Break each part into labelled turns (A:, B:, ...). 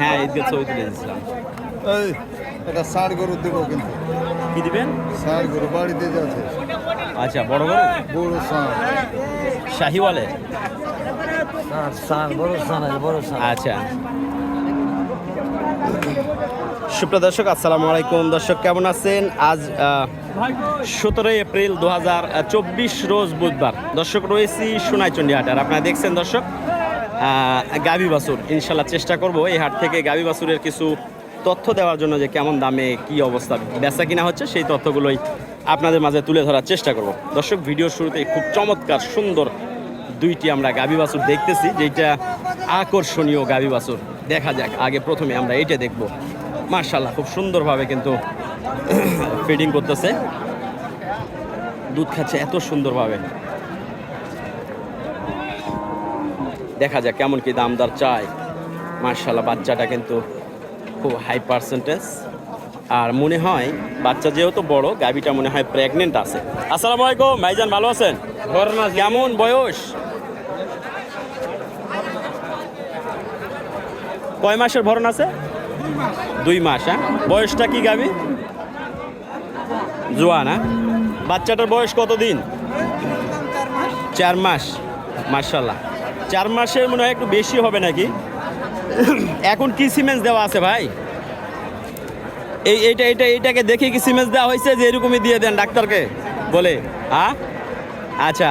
A: হ্যাঁ ঈদকে ছবি তুলে দিচ্ছিলাম
B: এই এটা ষাট গরু দেবো কিন্তু।
A: কি দিবেন?
B: ষাট গরু বাড়িতে যাচ্ছে
A: আচ্ছা বড় বড়
B: বড়
C: বড় সান
A: আচ্ছা। সুপ্রিয় দর্শক আসসালামু আলাইকুম। দর্শক কেমন আছেন? আজ সতেরোই এপ্রিল দু হাজার চব্বিশ রোজ বুধবার। দর্শক রয়েছি সোনাইচন্ডী হাট। আর আপনারা দেখছেন দর্শক গাভী বাছুর, ইনশাল্লাহ চেষ্টা করব এই হাট থেকে গাভী বাছুরের কিছু তথ্য দেওয়ার জন্য যে কেমন দামে কি অবস্থা, বেচা কিনা হচ্ছে সেই তথ্যগুলোই আপনাদের মাঝে তুলে ধরার চেষ্টা করব। দর্শক, ভিডিওর শুরুতেই খুব চমৎকার, সুন্দর দুইটি আমরা গাভী বাছুর দেখতেছি যেটা আকর্ষণীয় গাভী বাছুর। দেখা যাক, আগে প্রথমে আমরা এইটা দেখব। মার্শাল্লাহ খুব সুন্দরভাবে কিন্তু ফিডিং করতেছে। দুধ খাচ্ছে এত সুন্দরভাবে। দেখা যাক কেমন কি দাম দর চায়। মার্শাল্লাহ বাচ্চাটা কিন্তু খুব হাই পার্সেন্টেজ আর মনে হয় বাচ্চা যেহেতু বড় গাভিটা মনে হয় প্রেগনেন্ট আছে। আসসালামু আলাইকুম ভাইজান ভালো আছেন? কেমন বয়স? কয় মাসের ভরণ আছে? দুই মাস হ্যাঁ? বয়সটা কি গাবি জোয়া না বাচ্চাটার বয়স কত দিন চার মাস মার্শাল্লাহ চার মাসের মনে হয় একটু বেশি হবে নাকি? এখন কি সিমেন্স দেওয়া আছে ভাই? এই এইটা এইটা, এইটাকে দেখে কি সিমেন্স দেওয়া হয়েছে যে এরকমই দিয়ে দেন ডাক্তারকে? বলে। হ্যাঁ আচ্ছা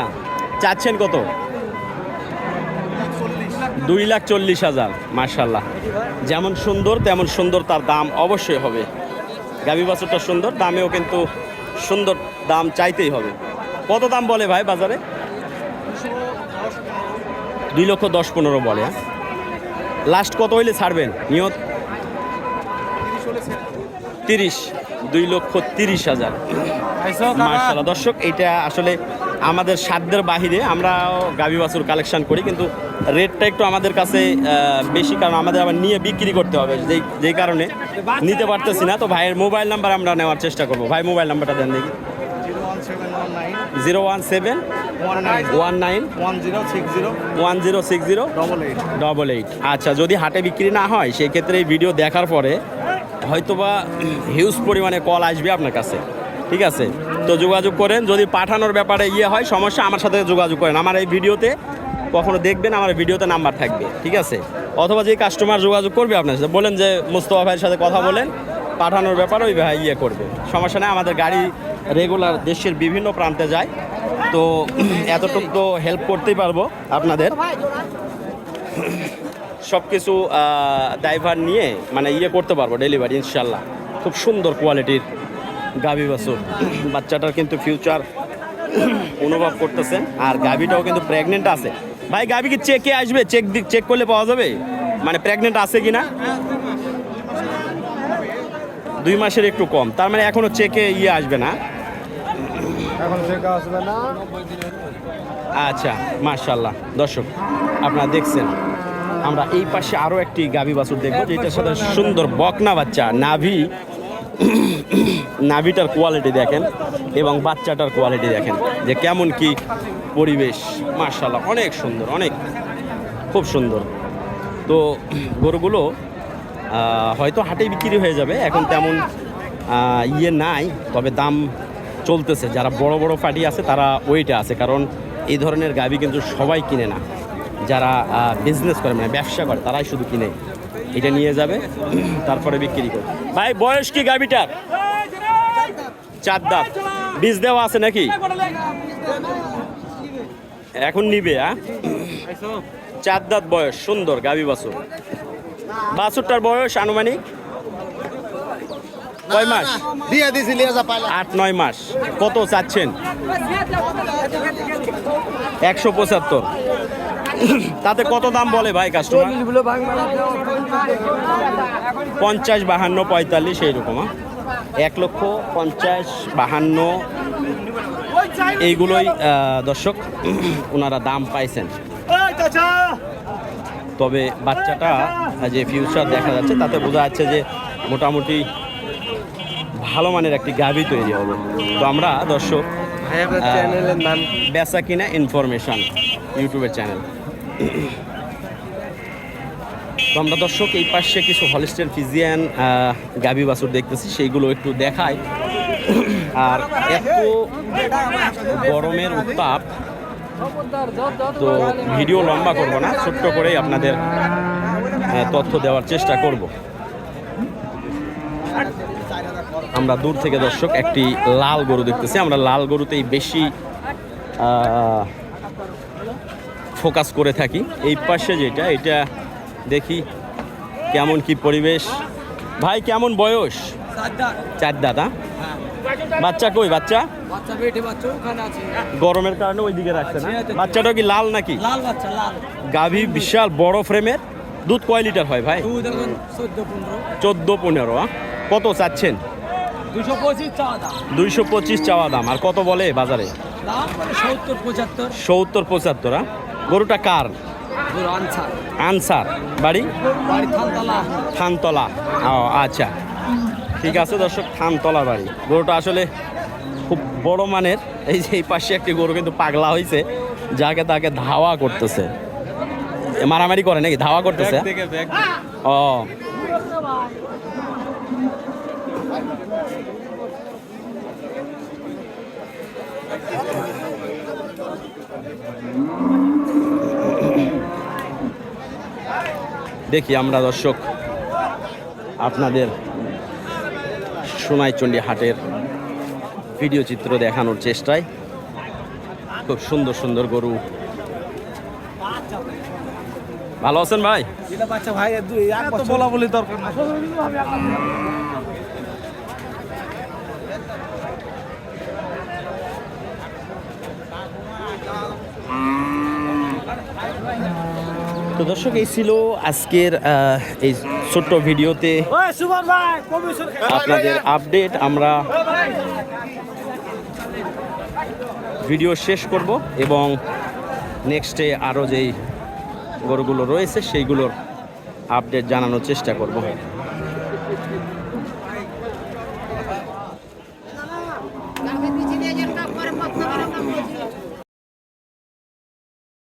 A: চাচ্ছেন কত? দুই লাখ চল্লিশ হাজার মার্শাল্লাহ যেমন সুন্দর, তেমন সুন্দর তার দাম অবশ্যই হবে। গাভী বাছুরটা সুন্দর, দামেও কিন্তু সুন্দর দাম চাইতেই হবে। কত দাম বলে ভাই বাজারে? দুই লক্ষ দশ পনেরো বলে। হ্যাঁ লাস্ট কত হইলে ছাড়বেন? নিয়ত? তিরিশ। দুই লক্ষ তিরিশ হাজার। মার্শাল্লাহ। দর্শক এটা আসলে আমাদের সাধ্যের বাহিরে আমরা গাভী বাছুর কালেকশন করি কিন্তু রেটটা একটু আমাদের কাছে বেশি কারণ আমাদের আবার নিয়ে বিক্রি করতে হবে। যেই যেই কারণে নিতে পারতেছি না তো ভাইয়ের মোবাইল নাম্বার আমরা নেওয়ার চেষ্টা করব। ভাই মোবাইল নাম্বারটা দেন দেখি। Zero one seven one nine
B: one zero six zero
A: one zero six zero
B: double eight
A: double eight আচ্ছা যদি হাটে বিক্রি না হয় সেই ক্ষেত্রে এই ভিডিও দেখার পরে হয়তোবা হিউজ পরিমাণে কল আসবে আপনার কাছে। ঠিক আছে? তো যোগাযোগ করেন যদি পাঠানোর ব্যাপারে ইয়ে হয় সমস্যা আমার সাথে যোগাযোগ করেন। আমার এই ভিডিওতে কখনো দেখবেন আমার ভিডিওতে নাম্বার থাকবে। ঠিক আছে? অথবা যে কাস্টমার যোগাযোগ করবে আপনার সাথে বলেন যে মুস্তফা ভাইয়ের সাথে কথা বলেন পাঠানোর ব্যাপারে ওই ভাই ইয়ে করবে। সমস্যা নেই আমাদের গাড়ি রেগুলার দেশের বিভিন্ন প্রান্তে যায়। তো এতটুকু তো হেল্প করতেই পারব আপনাদের। সব কিছু ড্রাইভার নিয়ে মানে ইয়ে করতে পারব ডেলিভারি ইনশাল্লাহ খুব সুন্দর কোয়ালিটির গাভী বাছুর। বাচ্চাটার কিন্তু ফিউচার অনুভব করতেছেন। আর গাভিটাও কিন্তু প্রেগনেন্ট আছে। ভাই, গাভী কি চেকে আসবে? চেক চেক করলে পাওয়া যাবে? মানে প্রেগনেন্ট আছে কি না দুই মাসের একটু কম। তার মানে এখনও চেকে ইয়ে আসবে না।
B: এখন থেকে আসবে না।
A: আচ্ছা মার্শাল্লাহ দর্শক আপনারা দেখছেন আমরা এই পাশে আরও একটি গাভী বাছুর দেখব যেটার সাথে সুন্দর বকনা বাচ্চা নাভি নাভিটার কোয়ালিটি দেখেন এবং বাচ্চাটার কোয়ালিটি দেখেন যে কেমন কি পরিবেশ মার্শাল্লাহ অনেক সুন্দর অনেক খুব সুন্দর। তো গরুগুলো হয়তো হাটে বিক্রি হয়ে যাবে এখন তেমন ইয়ে নাই তবে দাম চলতেছে, যারা বড় বড় পার্টি আছে তারা ওইটা আছে, কারণ এই ধরনের গাভি কিন্তু সবাই কিনে না। যারা বিজনেস করে মানে ব্যবসা করে, তারাই শুধু কিনে। এটা নিয়ে যাবে, তারপরে বিক্রি করে ভাই, বয়স কি গাভিটার? চার দাঁত। বীজ দেওয়া আছে নাকি? এখন নিবে হ্যাঁ চার দাঁত বয়স, সুন্দর গাভী বাছুর। বাছুরটার বয়স আনুমানিক? কয় মাস?
B: দিয়ে দিছি লিয়ে পাইলা।
A: আট নয় মাস। কত চাচ্ছেন? একশো পঁচাত্তর। তাতে কত দাম বলে ভাই কাস্টমার পঞ্চাশ বাহান্ন পঁয়তাল্লিশ এইরকম হ্যাঁ? এক লক্ষ পঞ্চাশ বাহান্ন। এইগুলোই দর্শক ওনারা দাম পাইছেন। তবে বাচ্চাটা যে ফিউচার দেখা যাচ্ছে তাতে বোঝা যাচ্ছে যে মোটামুটি ভালো মানের একটি গাভি তৈরি হবে। তো আমরা দর্শক
C: চ্যানেলের নাম?
A: বেচা কিনা ইনফরমেশন ইউটিউবের চ্যানেল তো আমরা দর্শক এই পাশে কিছু হলিস্টের ফিজিয়ান গাবি বাছুর দেখতেছি সেইগুলো একটু দেখাই। আর এত গরমের উত্তাপ তো ভিডিও লম্বা করব না ছোট্ট করেই আপনাদের তথ্য দেওয়ার চেষ্টা করব। আমরা দূর থেকে দর্শক একটি লাল গরু দেখতেছি। আমরা লাল গরুতেই বেশি ফোকাস করে থাকি। এই পাশে যেটা এটা দেখি কেমন কি পরিবেশ। ভাই কেমন বয়স? চার দাদা। বাচ্চা কই বাচ্চা? গরমের কারণে ওইদিকে রাখছে না? বাচ্চাটা কি লাল নাকি? গাভী বিশাল বড় ফ্রেমের। দুধ কয় লিটার হয় ভাই?
C: চোদ্দ পনেরো।
A: কত চাচ্ছেন? দুইশো পঁচিশ চাওয়া দাম। আর কত বলে বাজারে?
C: মানে সত্তর পঁচাত্তর।
A: গরুটা কার?
C: আনসার।
A: আনসার। বাড়ি?
C: বাড়ি থানতলা।
A: থানতলা। ও আচ্ছা। ঠিক আছে দর্শক থানতলা বাড়ি। গরুটা আসলে খুব বড় মানের। এই যে এই পাশে একটি গরু কিন্তু পাগলা হয়েছে যাকে তাকে ধাওয়া করতেছে। মারামারি করে নাকি? ধাওয়া করতেছে? ও। দেখি আমরা দর্শক আপনাদের সোনাইচন্ডী হাটের ভিডিও চিত্র দেখানোর চেষ্টায় খুব সুন্দর সুন্দর গরু। ভালো আছেন ভাই?
C: বাচ্চা ভাই বলা বলি দরকার
A: তো দর্শক এই ছিল আজকের এই ছোট্ট ভিডিওতে আপনাদের আপডেট। আমরা ভিডিও শেষ করব এবং নেক্সটে আরও যেই গরুগুলো রয়েছে সেইগুলোর আপডেট জানানোর চেষ্টা করব।